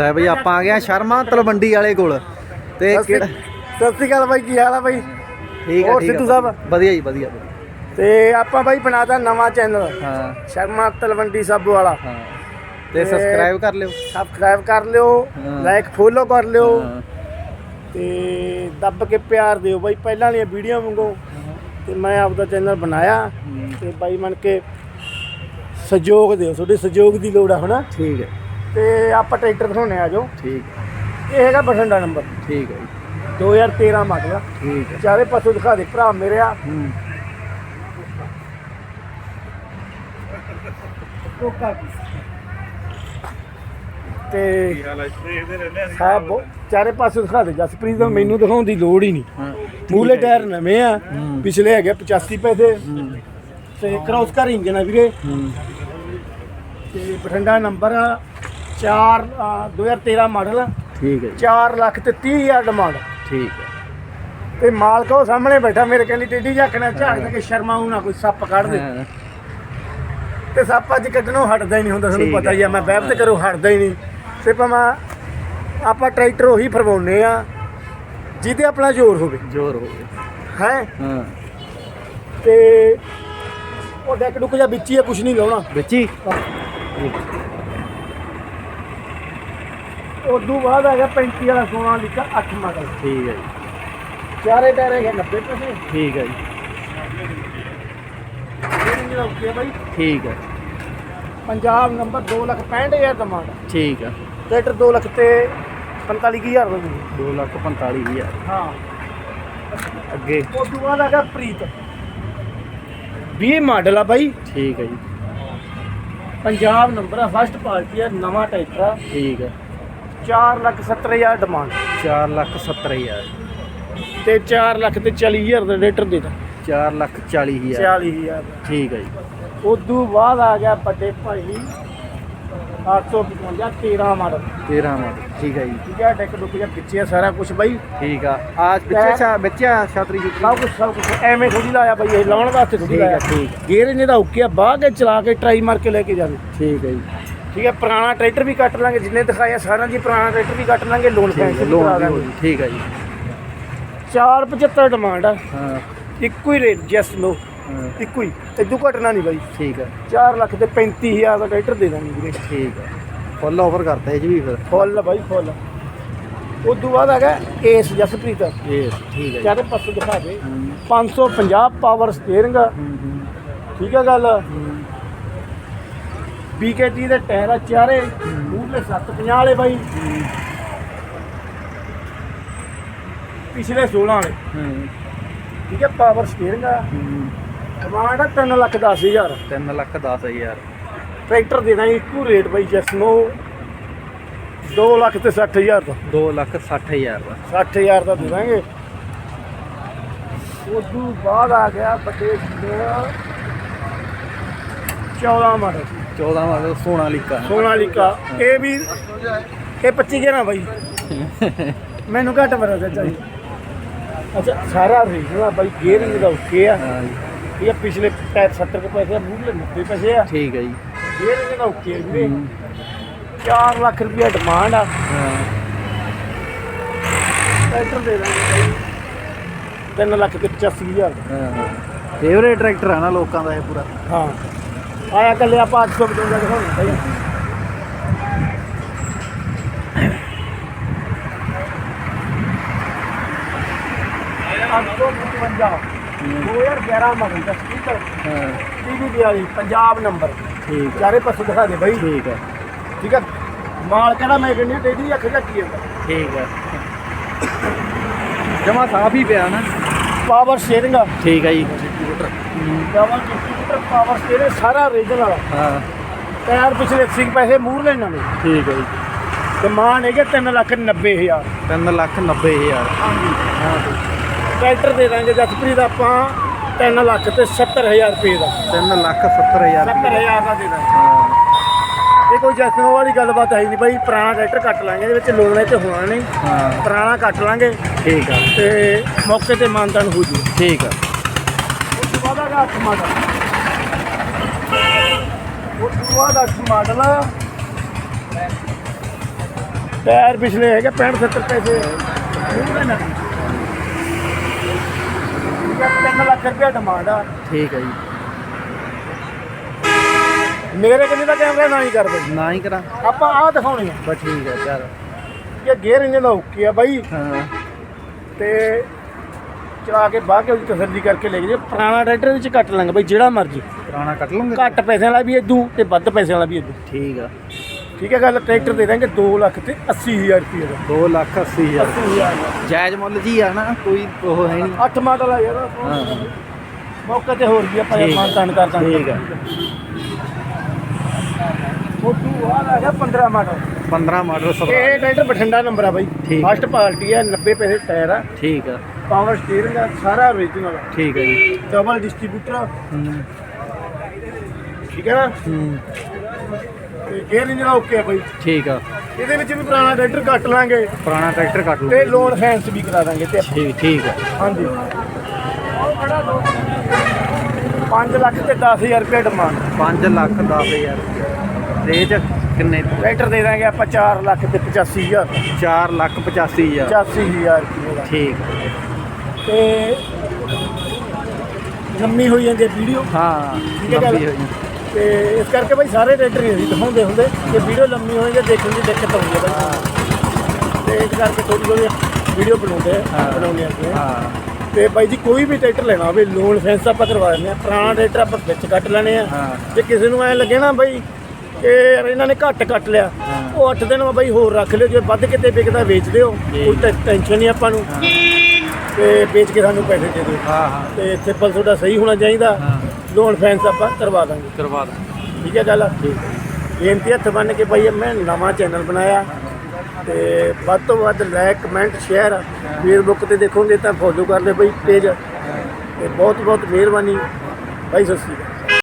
ਹੈ ਬਈ ਆਪਾਂ ਆ ਗਏ ਆ ਸ਼ਰਮਾ ਤਲਵੰਡੀ ਵਾਲੇ ਕੋਲ। ਤੇ ਸਤਿ ਕਿਹੜਾ ਸਤਿ ਸ਼੍ਰੀ ਅਕਾਲ ਬਾਈ ਕੀ ਹਾਲ ਆ ਬਾਈ? ਠੀਕ ਹੈ ਠੀਕ ਸਿੱਧੂ ਸਾਹਿਬ? ਵਧੀਆ ਜੀ ਵਧੀਆ। ਤੇ ਆਪਾਂ ਬਾਈ ਬਣਾਤਾ ਨਵਾਂ ਚੈਨਲ ਹਾਂ। ਸ਼ਰਮਾ ਤਲਵੰਡੀ ਸਾਬੂ ਵਾਲਾ। ਹਾਂ। ਤੇ ਸਬਸਕ੍ਰਾਈਬ ਕਰ ਲਿਓ। ਸਬਸਕ੍ਰਾਈਬ ਕਰ ਲਿਓ। ਲਾਈਕ ਫੋਲੋ ਕਰ ਲਿਓ। ਤੇ ਦੱਬ ਕੇ ਪਿਆਰ ਦਿਓ ਬਾਈ ਪਹਿਲਾਂ ਵਾਲੀਆਂ ਵੀਡੀਓ ਵਾਂਗੂ। ਤੇ ਮੈਂ ਆਪਦਾ ਚੈਨਲ ਬਣਾਇਆ। ਤੇ ਬਾਈ ਬਣ ਕੇ ਸਹਿਯੋਗ ਦਿਓ ਤੁਹਾਡੇ ਸਹਿਯੋਗ ਦੀ ਲੋੜ ਆ ਹਨਾ? ਠੀਕ ਹੈ। ਤੇ ਆਪਾਂ ਟਰੈਕਟਰ ਦਿਖਾਉਣੇ ਆ ਜੋ। ਠੀਕ ਹੈ, ਇਹ ਹੈਗਾ ਬਠਿੰਡਾ ਨੰਬਰ। ਠੀਕ ਹੈ ਜੀ। 2013 ਮਾਡਲ ਆ ਠੀਕ ਹੈ ਚਾਰੇ ਪਾਸੋਂ ਦਿਖਾ ਦੇ ਭਰਾ ਮੇਰੇ ਆ। ਹੂੰ। ਤੇ ਬਹੁ- ਚਾਰੇ ਪਾਸੇ ਦਿਖਾ ਦੇ ਜਸਪ੍ਰੀਤ ਦਾ ਮੈਨੂੰ ਦਿਖਾਉਣ ਦੀ ਲੋੜ ਹੀ ਨਹੀਂ। ਹਾਂ। ਮੂਲੇ ਟਾਇਰ ਨਵੇਂ ਆ। ਪਿਛਲੇ ਹੈਗੇ 85 ਪੈਸੇ। ਤੇ ਕ੍ਰੋਸ ਕਰ ਇੰਜਨ ਆ ਵੀਰੇ। ਹੂੰ। ਤੇ ਬਠਿੰਡਾ ਨੰਬਰ 4 2013 ਮਾਡਲ। ਠੀਕ ਹੈ ਜੀ। 4 ਲੱਖ ਤੇ 30 ਹਜ਼ਾਰ ਡਿਮਾਂਡ ਠੀਕ ਹੈ। ਤੇ ਮਾਲਕ ਉਹ ਸਾਹਮਣੇ ਬੈਠਾ ਮੇਰੇ ਕਹਿੰਦੀ ਟੇਢੀ ਝਾਕਣਾ ਝਾਕ ਦੇ ਕੇ ਸ਼ਰਮਾਉ ਨਾ ਕੋਈ ਸੱਪ ਕੱਢ ਦੇ। ਤੇ ਸੱਪ ਅੱਜ ਕੱਢਣੋਂ ਹਟਦਾ ਹੀ ਨਹੀਂ ਹੁੰਦਾ ਤੁਹਾਨੂੰ ਪਤਾ ਹੀ। ਆ ਮੈਂ ਵੈਬ ਤੇ ਕਰੋ ਹਟਦਾ ਹੀ ਨਹੀਂ। ਤੇ ਭਾਵੇਂ ਆਪਾਂ ਟਰੈਕਟਰ ਉਹੀ ਫਰਵਾਉਨੇ ਆ ਜਿਹਦੇ ਆਪਣਾ ਜ਼ੋਰ ਹੋਵੇ। ਜ਼ੋਰ ਹੋ ਗਿਆ ਹੈ? ਹਾਂ। ਤੇ ਉਹ ਡੈਕ ਡੁੱਕ ਜਾਂ ਵਿੱਚ ਹੀ ਆ ਕੁਝ ਨਹੀਂ ਲਾਉਣਾ। ਬੱਚੀ ਉਦੋਂ ਬਾਅਦ ਆ ਗਿਆ 35 ਵਾਲਾ ਸੋਨਾ ਲਿਖਾ 8 ਮਾਡਲ ਠੀਕ ਹੈ ਜੀ। ਚਾਰੇ ਟਾਇਰ ਹੈਗੇ 90 ਪੈਸੇ। ਠੀਕ ਹੈ ਜੀ। ਇਹ ਬਾਈ। ਠੀਕ ਹੈ। ਪੰਜਾਬ ਨੰਬਰ 2 ਲੱਖ 65000 ਦਾ ਮਾਡਲ ਠੀਕ ਹੈ। ਟਰੈਕਟਰ 2 ਲੱਖ ਤੇ 45000 ਦਾ ਮਿਲੂ 2 ਲੱਖ 45 ਹਜ਼ਾਰ। ਹਾਂ। ਅੱਗੇ। ਉਦੋਂ ਬਾਅਦ ਆ ਗਿਆ ਪ੍ਰੀਤ। 20 ਮਾਡਲ ਆ ਬਾਈ। ਠੀਕ ਹੈ ਜੀ। ਪੰਜਾਬ ਨੰਬਰ ਆ ਫਸਟ ਪਾਰਟੀ ਆ ਨਵਾਂ ਟਰੈਕਟਰ ਆ। ਠੀਕ ਹੈ। 4 ਲੱਖ 70000 ਡਿਮਾਂਡ 4 ਲੱਖ 70 ਹਜ਼ਾਰ। ਤੇ 4 ਲੱਖ ਤੇ 40000 ਦਾ ਦੇ ਦਾਂ। 4 ਲੱਖ 40 ਹਜ਼ਾਰ। 40000 ਦਾ। ਠੀਕ ਹੈ ਜੀ। ਉਦੋਂ ਬਾਅਦ ਆ ਗਿਆ ਵੱਡੇ ਭਾਈ 855 13 ਮਾਡਲ। 13 ਮਾਡਲ। ਠੀਕ ਹੈ ਜੀ। ਠੀਕ ਹੈ ਡੈਕ ਡੁੱਕ ਜਾਂ ਪਿੱਛੇ ਸਾਰਾ ਕੁਝ ਬਾਈ। ਠੀਕ ਆ। ਆ ਪਿੱਛੇ ਛਾ ਬੱਚਾ ਛਾਤਰੀ ਜੀ ਸਭ ਕੁਝ ਸਭ ਕੁਝ ਐਵੇਂ ਥੋੜੀ ਲਾਇਆ ਬਾਈ ਇਹ ਲਾਉਣ ਵਾਸਤੇ ਥੋੜੀ ਲਾਇਆ। ਠੀਕ। ਗੇਅਰ ਇਹਨੇ ਦਾ ਓਕੇ ਆ ਬਾਹ ਕੇ ਚਲਾ ਕੇ ਟਰਾਈ ਮਾਰ ਕੇ ਲੈ ਕੇ ਜਾਵੇ। ਠੀਕ ਹੈ ਜੀ। ਠੀਕ ਹੈ ਪੁਰਾਣਾ ਟਰੈਕਟਰ ਵੀ ਕੱਟ ਲਾਂਗੇ ਜਿੰਨੇ ਦਿਖਾਇਆ ਸਾਰਿਆਂ ਦੀ ਪੁਰਾਣਾ ਟਰੈਕਟਰ ਵੀ ਕੱਟ ਲਾਂਗੇ ਲੋਨ ਫੈਂਸ ਵੀ ਕਰਾ ਦਾਂਗੇ। ਠੀਕ ਹੈ ਜੀ। 475 ਡਿਮਾਂਡ ਆ। ਹਾਂ। ਇੱਕੋ ਹੀ ਰੇਟ ਜੈਸ ਨੋ ਇੱਕੋ ਹੀ। ਇਦੋਂ ਘਟਣਾ ਨਹੀਂ ਬਾਈ। ਠੀਕ ਹੈ। 4 ਲੱਖ ਤੇ 35000 ਦਾ ਟਰੈਕਟਰ ਦੇ ਦਾਂਗੇ ਵੀਰੇ। ਠੀਕ ਹੈ। ਫੁੱਲ ਆਫਰ ਕਰਤਾ ਇਹ ਵੀ ਫਿਰ। ਫੁੱਲ ਬਾਈ ਫੁੱਲ ਉਦੋਂ ਬਾਅਦ ਆ ਗਿਆ ਏਸ ਜਸਪ੍ਰੀਤ ਇਹ ਠੀਕ ਹੈ ਚਾਰੇ ਪਾਸੇ ਦਿਖਾ ਦੇ। ਹੂੰ, 550 ਪਾਵਰ ਸਟੀਅਰਿੰਗ ਠੀਕ ਹੈ ਗੱਲ। BKT ਦੇ ਟਾਇਰ ਆ ਚਾਰੇ ਮੂਹਰੇ 750 ਵਾਲੇ ਬਾਈ। ਪਿਛਲੇ 16 ਵਾਲੇ। ਠੀਕ ਹੈ ਪਾਵਰ ਸਟੀਅਰਿੰਗ ਆ। ਡਿਮਾਂਡ ਆ 3 ਲੱਖ 10 ਹਜ਼ਾਰ। ਤਿੰਨ ਲੱਖ 10 ਹਜ਼ਾਰ। ਟਰੈਕਟਰ ਦੇ ਦਾਂਗੇ ਇੱਕੋ ਰੇਟ ਬਾਈ ਜਸ ਨੋ 2 ਲੱਖ ਤੇ 60 ਹਜ਼ਾਰ ਦਾ। 2 ਲੱਖ 60 ਹਜ਼ਾਰ ਦਾ। 60 ਹਜ਼ਾਰ ਦਾ ਦੇ ਦਾਂਗੇ। ਉਦੋਂ ਬਾਅਦ ਆ ਗਿਆ ਦਾ 14 ਮਾਡਲ। 14 ਮਾਡਲ ਸੋਨਾਲੀਕਾ ਸੋਨਾਲੀਕਾ ਇਹ ਵੀ ਇਹ 25 ਗਿਆ ਨਾ ਬਾਈ। ਮੈਨੂੰ ਘੱਟ ਪਤਾ ਚਾਚਾ ਜੀ। ਅੱਛਾ ਸਾਰਾ ਰੀਜਨਲ ਆ ਬਾਈ ਗੇਅਰਿੰਗ ਦਾ ਓਕੇ ਆ। ਹਾਂ ਜੀ, ਇਹ ਪਿਛਲੇ ਟਾਇਰ 70 ਕੇ ਪੈਸੇ ਆ ਮੂਹਰੇ 90 ਪੈਸੇ ਆ। ਠੀਕ ਹੈ ਜੀ। ਗੇਅਰਿੰਗ ਦਾ ਓਕੇ ਆ ਵੀਰੇ ਹੂੰ, 4 ਲੱਖ ਰੁਪਇਆ ਡਿਮਾਂਡ ਆ। ਹਾਂ, ਟਰੈਕਟਰ ਦੇ ਦਾਂਗੇ ਬਾਈ। 3 ਲੱਖ ਤੇ 85 ਹਜ਼ਾਰ। ਦਾ ਹਾਂ। ਫੇਵਰੇਟ ਟਰੈਕਟਰ ਆ ਨਾ ਲੋਕਾਂ ਦਾ ਇਹ ਪੂਰਾ। ਹਾਂ। ਆਇਆ ਕੱਲੇ ਆਪਾਂ 855 ਦਿਖਾਉਣੇ ਸੌ ਪਚਵੰਜਾ 2011 ਮਾਡਲ ਦਾ ਸਪੀਕਰ ਹਾਂ। ਟੀਵੀ ਵਾਲੀ ਪੰਜਾਬ ਨੰਬਰ ਠੀਕ ਚਾਰੇ ਪਾਸੇ ਦਿਖਾ ਦੇ ਬਾਈ। ਠੀਕ ਹੈ। ਠੀਕ ਹੈ। ਮਾਲ ਕਿਹੜਾ ਮੈਂ ਕਹਿੰਦੀ ਟੇਢੀ ਅੱਖ ਝੱਕੀ ਜਾਂਦਾ ਠੀਕ ਹੈ। ਜਮਾ ਸਾਫ਼ ਹੀ ਪਿਆ ਨਾ। ਪਾਵਰ ਸ਼ੇਅਰਿੰਗ ਆ। ਠੀਕ ਹੈ ਜੀ। ਡਬਲ ਕੰਪਿਊਟਰ ਪਾਵਰ ਸਟੀਅਰਿੰਗ ਸਾਰਾ ਰੀਜਨਲ ਵਾਲਾ ਹਾਂ। ਟਾਇਰ ਪਿਛਲੇ 80 ਪੈਸੇ ਮੂਰ ਲੈਣਾ ਨੇ ਠੀਕ ਹੈ ਜੀ। ਡਿਮਾਂਡ ਹੈਗੇ 3 ਲੱਖ 90 ਹਜ਼ਾਰ। 3 ਲੱਖ 90 ਹਜ਼ਾਰ। ਹਾਂਜੀ। ਹਾਂ। ਟਰੈਕਟਰ ਦੇ ਦਾਂਗੇ ਜਸਪ੍ਰੀਤ ਆਪਾਂ 3 ਲੱਖ ਤੇ 70000 ਰੁਪਏ ਦਾ। 3 ਲੱਖ 70 ਹਜ਼ਾਰ 70000 ਦਾ ਦੇ ਦਾਂਗੇ। ਹਾਂ। ਇਹ ਕੋਈ ਜਸਨੋ ਵਾਲੀ ਗੱਲਬਾਤ ਹੈ ਨਹੀਂ ਬਾਈ ਪੁਰਾਣਾ ਟਰੈਕਟਰ ਕੱਟ ਲਾਂਗੇ ਇਹਦੇ ਵਿੱਚ ਲੋਨ ਤੇ ਹੋਣਾ ਨਹੀਂ। ਹਾਂ। ਪੁਰਾਣਾ ਕੱਟ ਲਾਂਗੇ। ਠੀਕ ਆ। ਤੇ ਮੌਕੇ ਤੇ ਮਾਨਤਾਨ ਹੋ ਜੂ। ਠੀਕ ਆ। ਉਸ ਤੋਂ ਬਾਅਦ ਆ ਅੱਠ ਮਾਡਲ ਟਾਇਰ ਪਿਛਲੇ ਹੈਗੇ 65 70 ਪੈਸੇ। ਮੂਹਰੇ ਨਾ 3 ਲੱਖ ਰੁਪਏ ਡਿਮਾਂਡ ਆ। ਠੀਕ ਹੈ ਜੀ। ਮੇਰੇ ਕਿੰਨੇ ਦਾ ਕੈਮਰਾ ਨਾ ਹੀ ਕਰ ਬਈ। ਨਾ ਹੀ ਕਰਾਂ। ਆਪਾਂ ਆਹ ਦਿਖਾਉਣੀ ਆ। ਬਸ ਠੀਕ ਹੈ ਚੱਲ। ਕਿ ਗੇਅਰ ਇੰਜਨ ਦਾ ਓਕੇ ਆ ਬਾਈ। ਹਾਂ। ਤੇ ਚਲਾ ਕੇ ਬਾਹ ਕੇ ਉਹਦੀ ਤਸੱਲੀ ਕਰਕੇ ਲੈ ਗਏ ਪੁਰਾਣਾ ਟਰੈਕਟਰ ਵਿੱਚ ਕੱਟ ਲਾਂਗੇ ਬਾਈ ਜਿਹੜਾ ਮਰਜ਼ੀ। ਪੁਰਾਣਾ ਕੱਟ ਲੂੰਗੇ? ਘੱਟ ਪੈਸਿਆਂ ਵਾਲਾ ਵੀ ਇਦੋਂ ਤੇ ਵੱਧ ਪੈਸਿਆਂ ਵਾਲਾ ਵੀ ਇਦੋਂ ਠੀਕ ਆ। ਠੀਕ ਹੈ ਗੱਲ ਟਰੈਕਟਰ ਦੇ ਦਾਂਗੇ 2 ਲੱਖ ਤੇ 80000 ਰੁਪਏ ਦਾ। 2 ਲੱਖ 80 ਹਜ਼ਾਰ। 80000 ਜਾਇਜ਼ ਮੁੱਲ ਜੀ ਆ ਨਾ ਕੋਈ ਉਹ ਹੈ ਨਹੀਂ। ਅੱਠ ਮਾਡਲ ਆ ਯਾਰ। ਹਾਂ। ਮੌਕੇ ਤੇ ਹੋਰ ਵੀ ਆਪਾਂ ਠੀਕ ਆ। ਮਾਨਤਾਨ ਕਰ ਦਾਂਗੇ। ਠੀਕ ਆ। ਫੋਟੋ ਆ ਹੈਗਾ 15 ਮਾਡਲ। 15 ਮਾਡਲ ਇਹ ਟਰੈਕਟਰ ਬਠਿੰਡਾ ਨੰਬਰ ਆ ਬਾਈ। ਠੀਕ। ਫਸਟ ਪਾਰਟੀ ਆ 90 ਪੈਸੇ ਟਾਇਰ ਆ। ਠੀਕ ਆ। ਪਾਵਰ ਸਟੀਅਰਿੰਗ ਆ ਸਾਰਾ ਓਰੀਜਨਲ ਠੀਕ ਹੈ ਜੀ। ਡਬਲ ਡਿਸਟ੍ਰੀਬਿਊਟਰ ਹੂੰ। ਠੀਕ ਹੈ ਨਾ? ਹੂੰ। ਤੇ ਗੇਅਰ ਇੰਜਨ ਓਕੇ ਆ ਬਾਈ। ਠੀਕ ਆ। ਇਹਦੇ ਵਿੱਚ ਵੀ ਪੁਰਾਣਾ ਟਰੈਕਟਰ ਕੱਟ ਲਾਂਗੇ। ਪੁਰਾਣਾ ਟਰੈਕਟਰ ਕੱਟ ਲਓ ਤੇ ਲੋਨ ਫੈਂਸ ਵੀ ਕਰਾ ਦਾਂਗੇ ਤੇ ਠੀਕ ਠੀਕ ਆ। ਹਾਂਜੀ। 5 ਲੱਖ ਤੇ 10000 ਰੁਪਏ ਡਿਮਾਂਡ 5 ਲੱਖ 10000 ਤੇ ਇਹ ਚ ਕਿੰਨੇ ਟਰੈਕਟਰ ਦੇ ਦਾਂਗੇ ਆਪਾਂ 4 ਲੱਖ ਤੇ 85000 4 ਲੱਖ 85000 85000 ਰੁਪਏ ਦਾ। ਠੀਕ। ਤੇ ਲੰਮੀ ਹੋਈ ਜਾਂਦੀ ਵੀਡੀਓ। ਹਾਂ ਠੀਕ ਹੈ ਗੱਲ? ਲੰਬੀ ਹੋਈ। ਤੇ ਇਸ ਕਰਕੇ ਭਾਈ ਸਾਰੇ ਟਰੈਕਟਰ ਹੀ ਅਸੀਂ ਦਿਖਾਉਂਦੇ ਹੁੰਦੇ। ਕਿ ਵੀਡੀਓ ਲੰਮੀ ਹੋਈ ਜਾਂ ਦੇਖਣ ਦੀ ਦਿੱਕਤ ਆਉਂਦੀ ਹੈ ਭਾਈ ਤੇ ਇਸ ਕਰਕੇ ਥੋੜੀ ਥੋੜੀ ਵੀਡੀਓ ਬਣਾਉਂਦੇ। ਬਣਾਉਂਦੇ ਆ ਹਾਂ। ਤੇ ਭਾਈ ਜੀ ਕੋਈ ਵੀ ਟਰੈਕਟਰ ਲੈਣਾ ਹੋਵੇ ਲੋਨ ਫੈਂਸ ਆਪਾਂ ਕਰਵਾ ਦਿੰਦੇ ਆ ਪੁਰਾਣਾ ਟਰੈਕਟਰ ਆਪਾਂ ਵਿੱਚ ਕੱਟ ਲੈਣੇ ਆ। ਜੇ ਕਿਸੇ ਨੂੰ ਐ ਲੱਗੇ ਨਾ ਬਾਈ ਕਿ ਯਾਰ ਇਹਨਾਂ ਨੇ ਘੱਟ ਕੱਟ ਲਿਆ। ਉਹ 8 ਦਿਨ ਬਾਈ ਹੋਰ ਰੱਖ ਲਿਓ ਜੇ ਵੱਧ ਕਿਤੇ ਵਿਕਦਾ ਵੇਚ ਦਿਓ। ਕੋਈ ਟੈਨਸ਼ਨ ਨਹੀਂ ਆਪਾਂ ਨੂੰ। ਤੇ ਵੇਚ ਕੇ ਸਾਨੂੰ ਪੈਸੇ ਦੇ ਦਿਓ। ਹਾਂ ਹਾਂ। ਤੇ ਸਿੰਪਲ ਤੁਹਾਡਾ ਸਹੀ ਹੋਣਾ ਚਾਹੀਦਾ। ਲੋਨ ਫੈਂਸ ਆਪਾਂ ਕਰਵਾ ਦਾਂਗੇ। ਕਰਵਾ ਦਾਂ ਠੀਕ ਹੈ ਗੱਲ? ਬੇਨਤੀ ਹੱਥ ਬੰਨ ਕੇ ਭਾਈ ਮੈਂ ਨਵਾਂ ਚੈਨਲ ਬਣਾਇਆ। ਤੇ ਵੱਧ ਤੋਂ ਵੱਧ ਲਾਈਕ ਕਮੈਂਟ ਸ਼ੇਅਰ ਫੇਸਬੁੱਕ ਤੇ ਦੇਖੋਗੇ ਤਾਂ ਫੋਲੋ ਕਰ ਲਿਓ ਭਾਈ ਪੇਜ ਤੇ ਬਹੁਤ ਬਹੁਤ ਮਿਹਰਬਾਨੀ। ਭਾਈ ਸਤਿ ਸ਼੍ਰੀ ਅਕਾਲ।